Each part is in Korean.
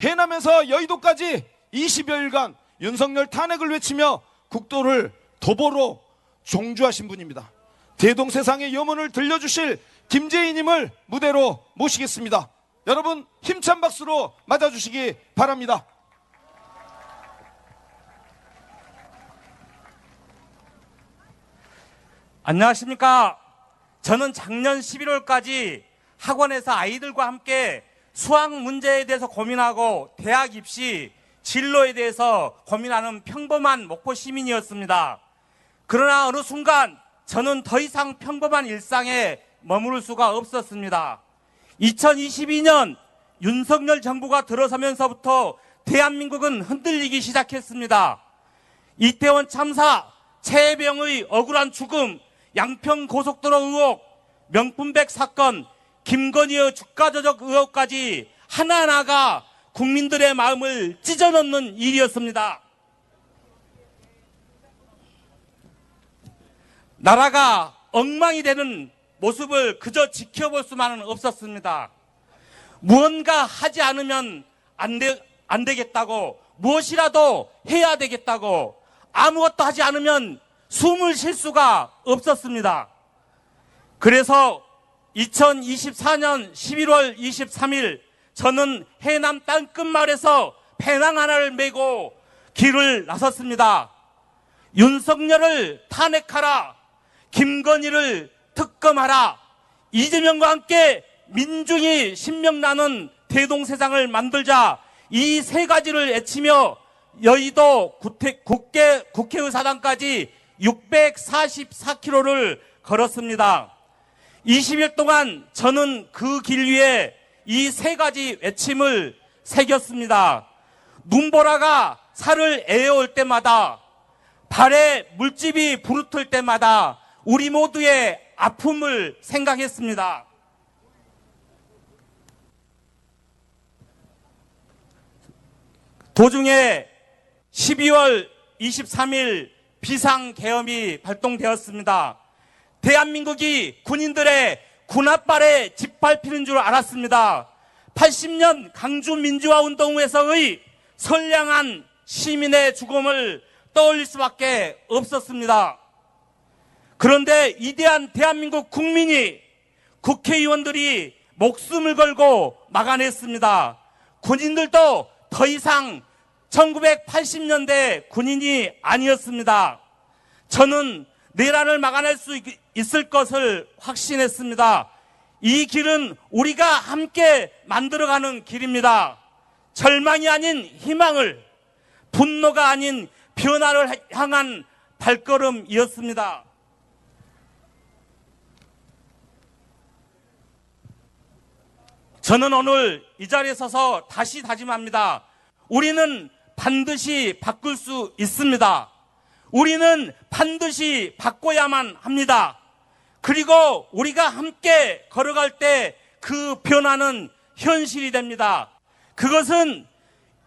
해남에서 여의도까지 20여일간 윤석열 탄핵을 외치며 국도를 도보로 종주하신 분입니다. 대동 세상의 염원을 들려주실 김재희님을 무대로 모시겠습니다. 여러분 힘찬 박수로 맞아주시기 바랍니다. 안녕하십니까. 저는 작년 11월까지 학원에서 아이들과 함께 수학 문제에 대해서 고민하고 대학 입시 진로에 대해서 고민하는 평범한 목포 시민이었습니다. 그러나 어느 순간 저는 더 이상 평범한 일상에 머무를 수가 없었습니다. 2022년 윤석열 정부가 들어서면서부터 대한민국은 흔들리기 시작했습니다. 이태원 참사, 최혜병의 억울한 죽음, 양평 고속도로 의혹, 명품백 사건, 김건희의 주가 조작 의혹까지 하나하나가 국민들의 마음을 찢어놓는 일이었습니다. 나라가 엉망이 되는 모습을 그저 지켜볼 수만은 없었습니다. 무언가 하지 않으면 안, 되, 안 되겠다고, 무엇이라도 해야 되겠다고, 아무것도 하지 않으면 숨을 쉴 수가 없었습니다. 그래서 2024년 11월 23일 저는 해남 땅끝마을에서 배낭 하나를 메고 길을 나섰습니다. 윤석열을 탄핵하라. 김건희를 특검하라. 이재명과 함께 민중이 신명나는 대동세상을 만들자 이 세 가지를 외치며 여의도 국회, 국회의사당까지 644km를 걸었습니다. 20일 동안 저는 그 길 위에 이 세 가지 외침을 새겼습니다. 눈보라가 살을 에어올 때마다 발에 물집이 부르틀 때마다 우리 모두의 아픔을 생각했습니다. 도중에 12월 23일 비상계엄이 발동되었습니다. 대한민국이 군인들의 군합발에 짓밟히는 줄 알았습니다. 80년 강주 민주화 운동 후에서의 선량한 시민의 죽음을 떠올릴 수밖에 없었습니다. 그런데 이대한 대한민국 국민이 국회의원들이 목숨을 걸고 막아냈습니다. 군인들도 더 이상 1980년대 군인이 아니었습니다. 저는 내란을 막아낼 수 있- 있을 것을 확신했습니다. 이 길은 우리가 함께 만들어가는 길입니다. 절망이 아닌 희망을, 분노가 아닌 변화를 향한 발걸음이었습니다. 저는 오늘 이 자리에 서서 다시 다짐합니다. 우리는 반드시 바꿀 수 있습니다. 우리는 반드시 바꿔야만 합니다. 그리고 우리가 함께 걸어갈 때 그 변화는 현실이 됩니다. 그것은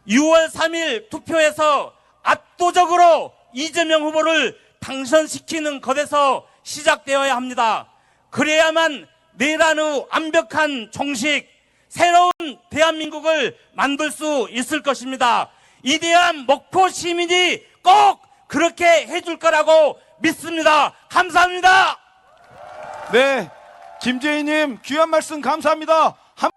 6월 3일 투표에서 압도적으로 이재명 후보를 당선시키는 것에서 시작되어야 합니다. 그래야만 내란 후 완벽한 종식, 새로운 대한민국을 만들 수 있을 것입니다. 이 대한 목포 시민이 꼭 그렇게 해줄 거라고 믿습니다. 감사합니다. 네, 김재희님 귀한 말씀 감사합니다. 한...